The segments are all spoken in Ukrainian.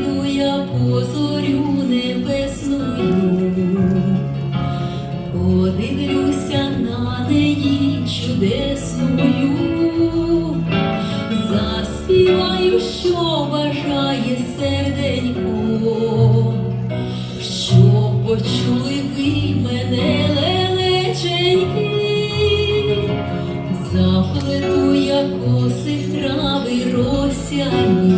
іду я по зорю небесну, на неї чудесною, заспіваю, що бажає серденько, що почули ви мене лелеченьки, заплету я косих трави росяні.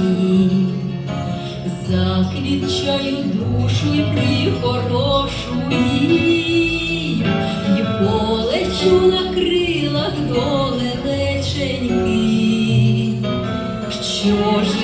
Заквітчаю душу й прихорошу їм, і полечу на крилах долелеченьки. що живе